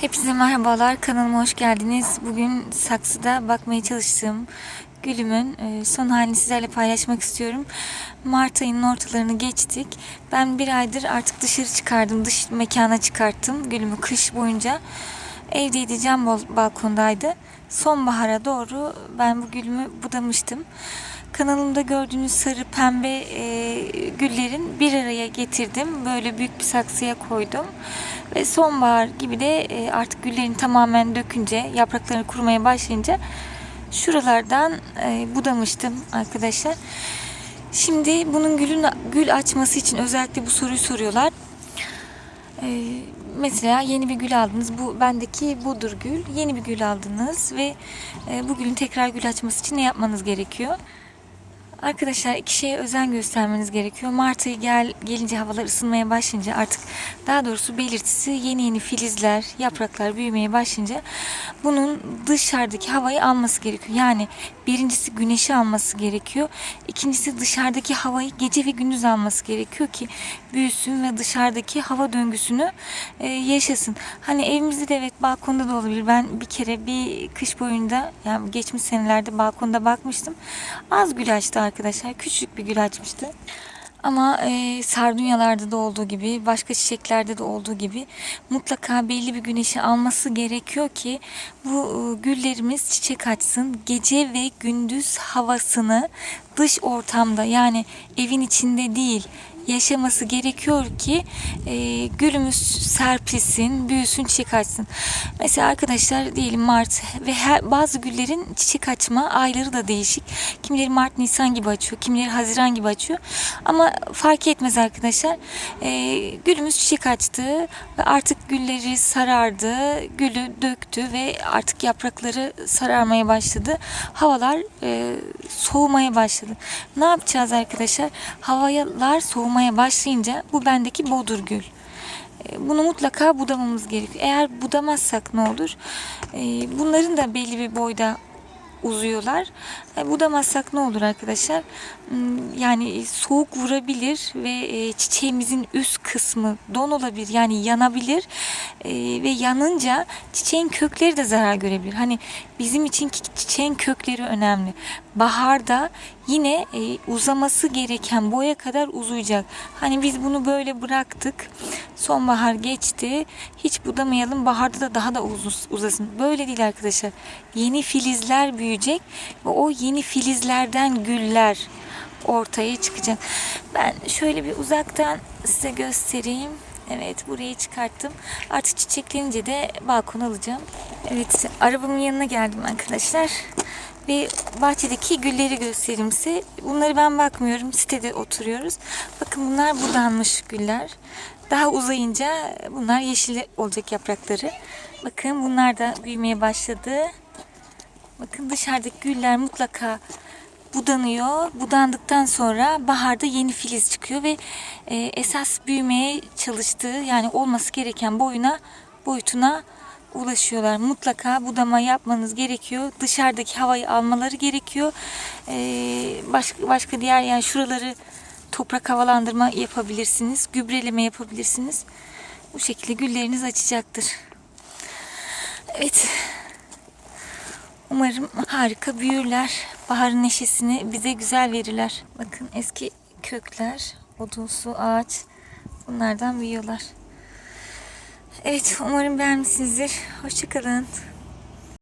Hepinize merhabalar. Kanalıma hoş geldiniz. Bugün saksıda bakmaya çalıştığım gülümün e, son halini sizlerle paylaşmak istiyorum. Mart ayının ortalarını geçtik. Ben bir aydır artık dışarı çıkardım. Dış mekana çıkarttım gülümü kış boyunca. Evdeydi, cam bal- balkondaydı. Sonbahara doğru ben bu gülümü budamıştım. Kanalımda gördüğünüz sarı pembe e, güllerin bir araya getirdim. Böyle büyük bir saksıya koydum. Ve sonbahar gibi de e, artık güllerin tamamen dökünce, yaprakları kurumaya başlayınca şuralardan e, budamıştım arkadaşlar. Şimdi bunun gülün gül açması için özellikle bu soruyu soruyorlar. Ee, mesela yeni bir gül aldınız. Bu bendeki budur gül. Yeni bir gül aldınız ve e, bu gülün tekrar gül açması için ne yapmanız gerekiyor? Arkadaşlar iki şeye özen göstermeniz gerekiyor. Mart ayı gel, gelince havalar ısınmaya başlayınca artık daha doğrusu belirtisi yeni yeni filizler, yapraklar büyümeye başlayınca bunun dışarıdaki havayı alması gerekiyor. Yani birincisi güneşi alması gerekiyor. İkincisi dışarıdaki havayı gece ve gündüz alması gerekiyor ki büyüsün ve dışarıdaki hava döngüsünü e, yaşasın. Hani evimizde de evet balkonda da olabilir. Ben bir kere bir kış boyunda yani geçmiş senelerde balkonda bakmıştım. Az gül açtı arkadaşlar. Küçük bir gül açmıştı. Ama e, sardunyalarda da olduğu gibi, başka çiçeklerde de olduğu gibi mutlaka belli bir güneşi alması gerekiyor ki bu e, güllerimiz çiçek açsın. Gece ve gündüz havasını dış ortamda yani evin içinde değil yaşaması gerekiyor ki e, gülümüz serpilsin, büyüsün, çiçek açsın. Mesela arkadaşlar diyelim Mart ve her, bazı güllerin çiçek açma ayları da değişik. Kimileri Mart, Nisan gibi açıyor, kimileri Haziran gibi açıyor. Ama fark etmez arkadaşlar. E, gülümüz çiçek açtı ve artık gülleri sarardı, gülü döktü ve artık yaprakları sararmaya başladı. Havalar e, soğumaya başladı. Ne yapacağız arkadaşlar? Havalar soğumaya başlayınca bu bendeki bodur gül. E, Bunu mutlaka budamamız gerekiyor. Eğer budamazsak ne olur? E, Bunların da belli bir boyda uzuyorlar. E, budamazsak ne olur arkadaşlar? Hmm, Yani soğuk vurabilir ve e, çiçeğimizin üst kısmı don olabilir. Yani yanabilir E, ve yanınca çiçeğin kökleri de zarar görebilir. Hani bizim için çiçeğin kökleri önemli. Baharda yine e, uzaması gereken boya kadar uzayacak. Hani biz bunu böyle bıraktık. Sonbahar geçti. Hiç budamayalım. Baharda da daha da uz- uzasın. Böyle değil arkadaşlar. Yeni filizler büyüyecek ve o yeni filizlerden güller ortaya çıkacak. Ben şöyle bir uzaktan size göstereyim. Evet burayı çıkarttım. Artık çiçeklenince de balkona alacağım. Evet arabamın yanına geldim arkadaşlar. Ve bahçedeki gülleri göstereyim size. Bunları ben bakmıyorum. Sitede oturuyoruz. Bakın bunlar budanmış güller. Daha uzayınca bunlar yeşil olacak yaprakları. Bakın bunlar da büyümeye başladı. Bakın dışarıdaki güller mutlaka budanıyor. Budandıktan sonra baharda yeni filiz çıkıyor ve e, esas büyümeye çalıştığı yani olması gereken boyuna boyutuna ulaşıyorlar. Mutlaka budama yapmanız gerekiyor. Dışarıdaki havayı almaları gerekiyor. E, başka başka diğer yani şuraları toprak havalandırma yapabilirsiniz. Gübreleme yapabilirsiniz. Bu şekilde gülleriniz açacaktır. Evet. Umarım harika büyürler. Baharın neşesini bize güzel verirler. Bakın eski kökler, odunsu ağaç bunlardan büyüyorlar. Evet umarım beğenmişsinizdir. Hoşçakalın.